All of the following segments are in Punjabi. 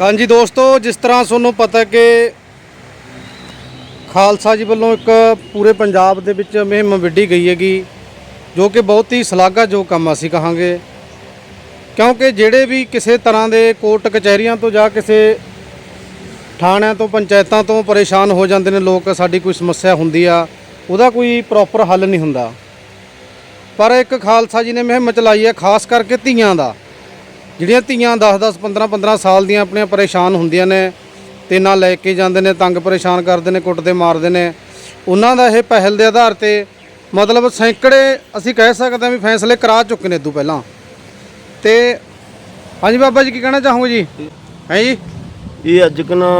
ਹਾਂਜੀ ਦੋਸਤੋ, ਜਿਸ ਤਰ੍ਹਾਂ ਤੁਹਾਨੂੰ ਪਤਾ ਕਿ ਖਾਲਸਾ ਜੀ ਵੱਲੋਂ ਇੱਕ ਪੂਰੇ ਪੰਜਾਬ ਦੇ ਵਿੱਚ ਮੁਹਿੰਮ ਵਿੱਢੀ ਗਈ ਹੈਗੀ, ਜੋ ਕਿ ਬਹੁਤ ਹੀ ਸ਼ਲਾਘਾਯੋਗ ਕੰਮ ਅਸੀਂ ਕਹਾਂਗੇ। ਕਿਉਂਕਿ ਜਿਹੜੇ ਵੀ ਕਿਸੇ ਤਰ੍ਹਾਂ ਦੇ ਕੋਰਟ ਕਚਹਿਰੀਆਂ ਤੋਂ ਜਾਂ ਕਿਸੇ ਥਾਣਿਆਂ ਤੋਂ, ਪੰਚਾਇਤਾਂ ਤੋਂ ਪਰੇਸ਼ਾਨ ਹੋ ਜਾਂਦੇ ਨੇ ਲੋਕ, ਸਾਡੀ ਕੋਈ ਸਮੱਸਿਆ ਹੁੰਦੀ ਆ, ਉਹਦਾ ਕੋਈ ਪ੍ਰੋਪਰ ਹੱਲ ਨਹੀਂ ਹੁੰਦਾ। ਪਰ ਇੱਕ ਖਾਲਸਾ ਜੀ ਨੇ ਮੁਹਿੰਮ ਚਲਾਈ ਹੈ, ਖਾਸ ਕਰਕੇ ਧੀਆਂ ਦਾ। ਜਿਹੜੀਆਂ ਧੀਆਂ 10 10 15 15 ਸਾਲ ਦੀਆਂ ਆਪਣੀਆਂ ਪਰੇਸ਼ਾਨ ਹੁੰਦੀਆਂ ਨੇ ਤੇ ਨਾਲ ਲੈ ਕੇ ਜਾਂਦੇ ਨੇ ਤੰਗ ਪਰੇਸ਼ਾਨ ਕਰਦੇ ਨੇ ਕੁੱਟਦੇ ਮਾਰਦੇ ਨੇ ਉਹਨਾਂ ਦਾ ਇਹ ਪਹਿਲ ਦੇ ਆਧਾਰ ਤੇ ਮਤਲਬ ਸੈਂਕੜੇ ਅਸੀਂ ਕਹਿ ਸਕਦੇ ਹਾਂ ਵੀ ਫੈਸਲੇ ਕਰਾ ਚੁੱਕੇ ਨੇ ਇਦੋਂ ਪਹਿਲਾਂ। ਤੇ ਹਾਂਜੀ ਬਾਬਾ ਜੀ ਕੀ ਕਹਿਣਾ ਚਾਹੋਗੇ ਜੀ? ਹੈ ਜੀ? ਇਹ ਅੱਜ ਕਨਾ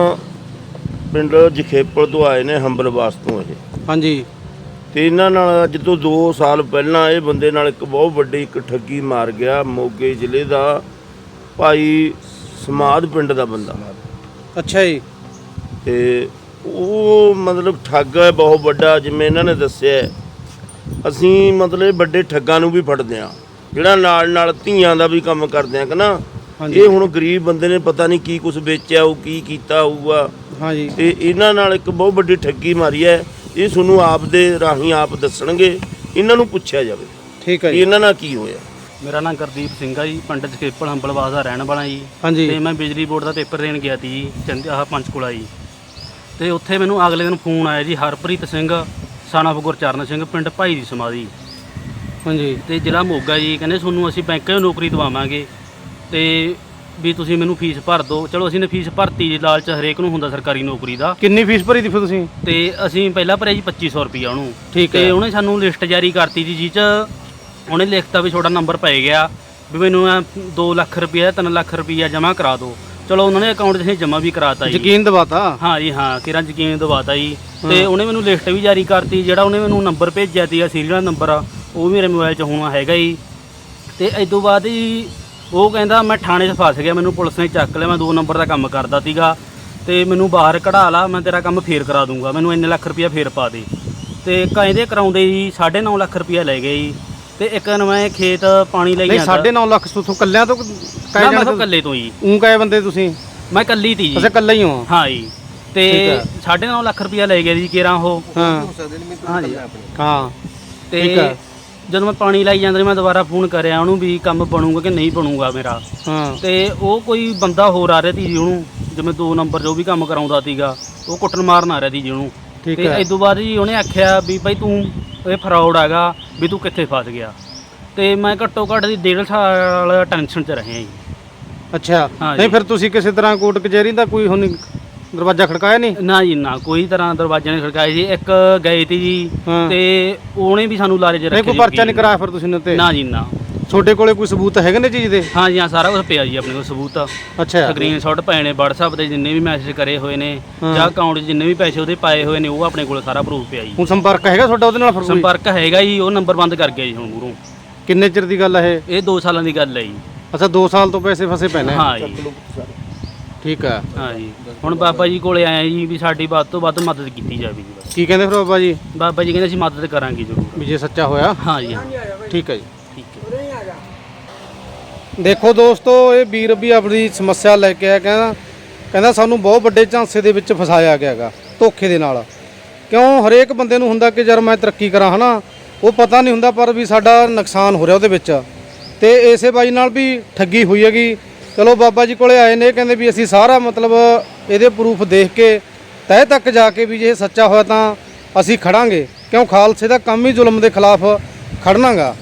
ਪਿੰਡ ਜਖੇਪਲ ਤੋਂ ਆਏ ਨੇ ਹੰਬਲਵਾਸ ਤੋਂ ਇਹ। ਹਾਂਜੀ। ਤੇ ਇਹਨਾਂ ਨਾਲ ਅੱਜ ਤੋਂ 2 ਸਾਲ ਪਹਿਲਾਂ ਇਹ ਬੰਦੇ ਨਾਲ ਇੱਕ ਬਹੁਤ ਵੱਡੀ ਇੱਕ ਠੱਗੀ ਮਾਰ ਗਿਆ ਮੋਗੇ ਜ਼ਿਲ੍ਹੇ ਦਾ। ਭਾਈ ਸਮਾਦ ਪਿੰਡ ਦਾ ਬੰਦਾ। ਅੱਛਾ ਜੀ। ਤੇ ਉਹ ਮਤਲਬ ਠੱਗ ਹੈ ਬਹੁਤ ਵੱਡਾ ਜਿਵੇਂ ਇਹਨਾਂ ਨੇ ਦੱਸਿਆ ਹੈ। ਅਸੀਂ ਮਤਲਬ ਵੱਡੇ ਠੱਗਾਂ ਨੂੰ ਵੀ ਫੜਦੇ ਆ ਜਿਹੜਾ ਨਾਲ ਨਾਲ ਧੀਆਂ ਦਾ ਵੀ ਕੰਮ ਕਰਦੇ ਆ ਕਿ ਨਾ ਹਾਂਜੀ। ਇਹ ਹੁਣ ਗਰੀਬ ਬੰਦੇ ਨੇ ਪਤਾ ਨਹੀਂ ਕੀ ਕੁਝ ਵੇਚਿਆ ਉਹ ਕੀ ਕੀਤਾ ਹੋਊਗਾ। ਹਾਂਜੀ। ਤੇ ਇਹਨਾਂ ਨਾਲ ਇੱਕ ਬਹੁਤ ਵੱਡੀ ਠੱਗੀ ਮਾਰੀ ਹੈ। ਇਹ ਤੁਹਾਨੂੰ ਆਪ ਦੇ ਰਾਹੀਂ ਆਪ ਦੱਸਣਗੇ। ਇਹਨਾਂ ਨੂੰ ਪੁੱਛਿਆ ਜਾਵੇ ਠੀਕ ਹੈ ਕਿ ਜੀ। ਇਹਨਾਂ ਨਾਲ ਕੀ ਹੋਇਆ। ਮੇਰਾ ਨਾਮ ਗੁਰਦੀਪ ਸਿੰਘ ਆ ਜੀ ਪਿੰਡ ਜਕੇਪਲ ਹੰਬਲਵਾਸ ਦਾ ਰਹਿਣ ਵਾਲਾ ਜੀ। ਹਾਂਜੀ। ਤੇ ਮੈਂ ਬਿਜਲੀ ਬੋਰਡ ਦਾ ਪੇਪਰ ਦੇਣ ਗਿਆ ਸੀ ਜੀ ਚੰਦ ਆਹ ਪੰਚਕੂਲਾ ਜੀ। ਤੇ ਉੱਥੇ ਮੈਨੂੰ ਅਗਲੇ ਦਿਨ ਫੋਨ ਆਇਆ ਜੀ ਹਰਪ੍ਰੀਤ ਸਿੰਘ of ਗੁਰਚਰਨ ਸਿੰਘ ਪਿੰਡ ਭਾਈ ਦੀ ਸਮਾਧੀ। ਹਾਂਜੀ। ਤੇ ਜ਼ਿਲ੍ਹਾ ਮੋਗਾ ਜੀ ਕਹਿੰਦੇ ਤੁਹਾਨੂੰ ਅਸੀਂ ਬੈਂਕ 'ਚ ਨੌਕਰੀ ਦਵਾਵਾਂਗੇ। ਤੇ ਵੀ ਤੁਸੀਂ ਮੈਨੂੰ ਫੀਸ ਭਰ ਦਿਓ। ਚਲੋ ਅਸੀਂ ਨੇ ਫੀਸ ਭਰਤੀ ਜੀ ਲਾਲਚ ਹਰੇਕ ਨੂੰ ਹੁੰਦਾ ਸਰਕਾਰੀ ਨੌਕਰੀ ਦਾ। ਕਿੰਨੀ ਫੀਸ ਭਰੀ ਦੀ ਫਿਰ ਤੁਸੀਂ? ਤੇ ਅਸੀਂ ਪਹਿਲਾਂ ਭਰਿਆ ਜੀ 2500 ਰੁਪਈਆ ਉਹਨੂੰ। ਠੀਕ ਤੇ ਹੈ। ਉਹਨੇ ਸਾਨੂੰ ਲਿਸਟ ਜਾਰੀ ਕਰਤੀ ਜੀ ਜਿਹ 'ਚ ਉਹਨੇ ਲਿਖਤਾ ਵੀ ਤੁਹਾਡਾ ਨੰਬਰ ਪੈ ਗਿਆ ਵੀ ਮੈਨੂੰ 2 ਲੱਖ ਰੁਪਈਆ 3 ਲੱਖ ਰੁਪਈਆ ਜਮ੍ਹਾਂ ਕਰਾ ਦਿਓ। ਚਲੋ ਉਹਨਾਂ ਨੇ ਅਕਾਊਂਟ 'ਚ ਅਸੀਂ ਜਮ੍ਹਾਂ ਵੀ ਕਰਾਤਾ ਜੀ। ਯਕੀਨ ਦਵਾਤਾ? ਹਾਂ ਜੀ ਹਾਂ ਕਿਰਾਂ ਯਕੀਨ ਦਵਾਤਾ ਜੀ। ਤੇ ਉਹਨੇ ਮੈਨੂੰ ਲਿਸਟ ਵੀ ਜਾਰੀ ਕਰਤੀ ਜਿਹੜਾ ਉਹਨੇ ਮੈਨੂੰ ਨੰਬਰ ਭੇਜਿਆ ਸੀਗਾ ਸੀਰੀਅਲ ਨੰਬਰ ਉਹ ਵੀ ਮੇਰੇ ਮੋਬਾਈਲ 'ਚ ਹੋਣਾ ਹੈਗਾ ਜੀ। ਤੇ ਇਸ ਤੋਂ ਬਾਅਦ ਜੀ ਉਹ ਕਹਿੰਦਾ ਮੈਂ ਥਾਣੇ 'ਚ ਫਸ ਗਿਆ ਮੈਨੂੰ ਪੁਲਿਸ ਨੇ ਚੱਕ ਲਿਆ ਮੈਂ ਦੋ ਨੰਬਰ ਦਾ ਕੰਮ ਕਰਦਾ ਸੀਗਾ। ਤੇ ਮੈਨੂੰ ਬਾਹਰ ਕਢਾ ਲਾ ਮੈਂ ਤੇਰਾ ਕੰਮ ਫੇਰ ਕਰਾ ਦੂੰਗਾ ਮੈਨੂੰ ਇੰਨੇ ਲੱਖ ਰੁਪਇਆ ਫੇਰ ਪਾ ਦੇ। ਤੇ ਕਾਇਦੇ ਕਰਾਉਂਦੇ ਜੀ 9.5 ਲੱਖ ਰੁਪਇਆ ਲੈ ਗਏ ਜੀ। ਤੇ ਇੱਕ ਨਵਾਂ ਖੇਤ ਪਾਣੀ ਲਈ ਨਹੀਂ ਜਾਂਦਾ। 9.5 ਲੱਖ ਤੋਂ ਕੱਲਿਆਂ ਤੋਂ ਨਾ, ਕਾਇ ਮੈਂ ਜਾਣੇ ਤਾਂ ਇਕੱਲੇ ਤੋਂ ਜੀ ਉਂ ਕਾਇ ਬੰਦੇ ਤੁਸੀਂ। ਮੈਂ ਇਕੱਲੀ ਤੀ ਜੀ। ਅੱਛਾ ਕੱਲਾ ਹੀ ਹੋ ਹਾਂ ਜੀ। ਤੇ ਠੀਕ 9.5 ਲੱਖ ਰੁਪਇਆ ਲੈ ਗਏ ਜੀ ਕੇਰਾਂ ਉਹ। ਹਾਂ। ਹਾਂ ਜੀ। ਹਾਂ। ਤੇ ਠੀਕ। ਜਦੋਂ ਮੈਂ ਪਾਣੀ ਲਾਈ ਜਾਂਦਾ ਸੀ, ਮੈਂ ਦੁਬਾਰਾ ਫੋਨ ਕਰਿਆ ਉਹਨੂੰ ਵੀ ਕੰਮ ਬਣੂਗਾ ਕਿ ਨਹੀਂ ਬਣੂਗਾ ਮੇਰਾ। ਹਾਂ। ਤੇ ਉਹ ਕੋਈ ਬੰਦਾ ਹੋਰ ਆ ਰਿਹਾ ਸੀ ਜੀ ਉਹਨੂੰ ਜਿਵੇਂ ਦੋ ਨੰਬਰ ਜੋ ਵੀ ਕੰਮ ਕਰਾਉਂਦਾ ਸੀਗਾ ਉਹ ਕੁੱਟਣ ਮਾਰਨ ਆ ਰਿਹਾ ਸੀ ਜੀ ਉਹਨੂੰ। ਠੀਕ ਤੇ ਹੈ। ਇਸ ਤੋਂ ਬਾਅਦ ਜੀ ਉਹਨੇ ਆਖਿਆ ਵੀ ਭਾਈ ਤੂੰ ਇਹ ਫਰਾਡ ਹੈਗਾ ਵੀ ਤੂੰ ਕਿੱਥੇ ਫਸ ਗਿਆ। ਤੇ ਮੈਂ ਘੱਟੋ ਘੱਟ ਦੀ ਡੇਢ ਸਾਲ ਟੈਨਸ਼ਨ 'ਚ ਰਿਹਾ ਜੀ। ਅੱਛਾ ਹਾਂ ਨਹੀਂ ਜੀ। ਫਿਰ ਤੁਸੀਂ ਕਿਸੇ ਤਰ੍ਹਾਂ ਕੋਰਟ ਕਚਹਿਰੀ ਦਾ ਕੋਈ ਹੁਣ ਦਰਵਾਜ਼ਾ ਖੜਕਾਇਆ ਨਹੀਂ? ਨਾ ਜੀ ਨਾ ਕੋਈ ਤਰ੍ਹਾਂ ਦਰਵਾਜ਼ੇ ਨੇ ਖੜਕਾਏ ਜੀ। ਇੱਕ ਗਏ ਤੀ ਜੀ ਹਾਂ। ਤੇ ਉਹਨੇ ਵੀ ਸਾਨੂੰ ਲਾਰੇ 'ਚ ਨਹੀਂ ਕੋਈ ਜੀ ਪਰਚਾ ਨਹੀਂ ਕਰਾਇਆ ਫਿਰ ਤੁਸੀਂ ਨੇ ਉੱਤੇ? ਨਾ ਜੀ ਨਾ। ਤੁਹਾਡੇ ਕੋਲੇ ਕੋਈ ਸਬੂਤ ਹੈਗੇ ਨੇ ਚੀਜ਼ ਦੇ? ਹਾਂ ਜੀ ਹਾਂ ਸਾਰਾ ਕੁਝ ਪਿਆ ਜੀ ਆਪਣੇ ਕੋਲ ਸਬੂਤ। ਅੱਛਾ। ਸਕਰੀਨਸ਼ਾਟ ਪਏ ਨੇ WhatsApp ਤੇ ਜਿੰਨੇ ਵੀ ਮੈਸੇਜ ਕਰੇ ਹੋਏ ਨੇ। ਜਾਂ ਅਕਾਊਂਟ 'ਚ ਜਿੰਨੇ ਵੀ ਪੈਸੇ ਉਹਦੇ ਪਾਏ ਹੋਏ ਨੇ ਉਹ ਆਪਣੇ ਕੋਲ ਸਾਰਾ ਪ੍ਰੂਫ ਪਿਆ ਜੀ। ਹੁਣ ਸੰਪਰਕ ਹੈਗਾ ਤੁਹਾਡਾ ਉਹਦੇ ਨਾਲ ਫਿਰ ਕੋਈ? ਸੰਪਰਕ ਹੈਗਾ ਜੀ ਉਹ ਨੰਬਰ ਬੰਦ ਕਰ ਗਿਆ ਜੀ ਹੁਣ ਮੂਹਰੋਂ। ਕਿੰਨੇ ਚਿਰ ਦੀ ਗੱਲ ਹੈ ਇਹ? ਇਹ 2 ਸਾਲਾਂ ਦੀ ਗੱਲ ਹੈ ਜੀ। ਅੱਛਾ 2 ਸਾਲ ਤੋਂ ਪੈਸੇ ਫਸੇ ਪਏ ਨੇ? ਹਾਂ ਜੀ। ਠੀਕ ਹੈ ਹਾਂ ਜੀ। ਹੁਣ ਬਾਬਾ ਜੀ ਕੋਲੇ ਆਏ ਜੀ ਵੀ ਸਾਡੀ ਵੱਧ ਤੋਂ ਵੱਧ ਮਦਦ ਕੀਤੀ ਜਾਵੇ ਜੀ ਬਸ। ਕੀ ਕਹਿੰਦੇ ਫਿਰ ਬਾਬਾ ਜੀ? ਬਾਬਾ ਜੀ ਕਹਿੰਦੇ ਅਸੀਂ ਮਦਦ ਕਰਾਂਗੇ ਜ਼ਰੂਰ। ਵੀ ਜੇ ਸੱਚਾ ਹੋਇਆ? ਹਾਂ ਜੀ ਹਾਂ। ਠੀਕ ਹੈ ਜੀ। ਠੀਕ ਹੈ। ਦੇਖੋ ਦੋਸਤੋ, ਇਹ ਵੀਰ ਵੀ ਆਪਣੀ ਸਮੱਸਿਆ ਲੈ ਕੇ ਆਇਆ, ਕਹਿੰਦਾ ਕਹਿੰਦਾ ਸਾਨੂੰ ਬਹੁਤ ਵੱਡੇ ਝਾਂਸੇ ਦੇ ਵਿੱਚ ਫਸਾਇਆ ਗਿਆ ਹੈਗਾ, ਧੋਖੇ ਦੇ ਨਾਲ। ਕਿਉਂ? ਹਰੇਕ ਬੰਦੇ ਨੂੰ ਹੁੰਦਾ ਕਿ ਯਾਰ ਮੈਂ ਤਰੱਕੀ ਕਰਾਂ, ਹਨਾ? ਉਹ ਪਤਾ ਨਹੀਂ ਹੁੰਦਾ, ਪਰ ਵੀ ਸਾਡਾ ਨੁਕਸਾਨ ਹੋ ਰਿਹਾ ਉਹਦੇ ਵਿੱਚ। ਤੇ ਇਸੇ ਬਾਈ ਨਾਲ ਵੀ ਠੱਗੀ ਹੋਈ ਹੈਗੀ। ਚਲੋ, ਬਾਬਾ ਜੀ ਕੋਲੇ ਆਏ ਨੇ, ਕਹਿੰਦੇ ਵੀ ਅਸੀਂ ਸਾਰਾ ਮਤਲਬ ਇਹਦੇ ਪ੍ਰੂਫ ਦੇਖ ਕੇ, ਤਹਿ ਤੱਕ ਜਾ ਕੇ ਵੀ ਜੇ ਸੱਚਾ ਹੋਇਆ ਤਾਂ ਅਸੀਂ ਖੜਾਂਗੇ। ਕਿਉਂ? ਖਾਲਸੇ ਦਾ ਕੰਮ ਹੀ ਜ਼ੁਲਮ ਦੇ ਖਿਲਾਫ ਖੜਨਾਗਾ।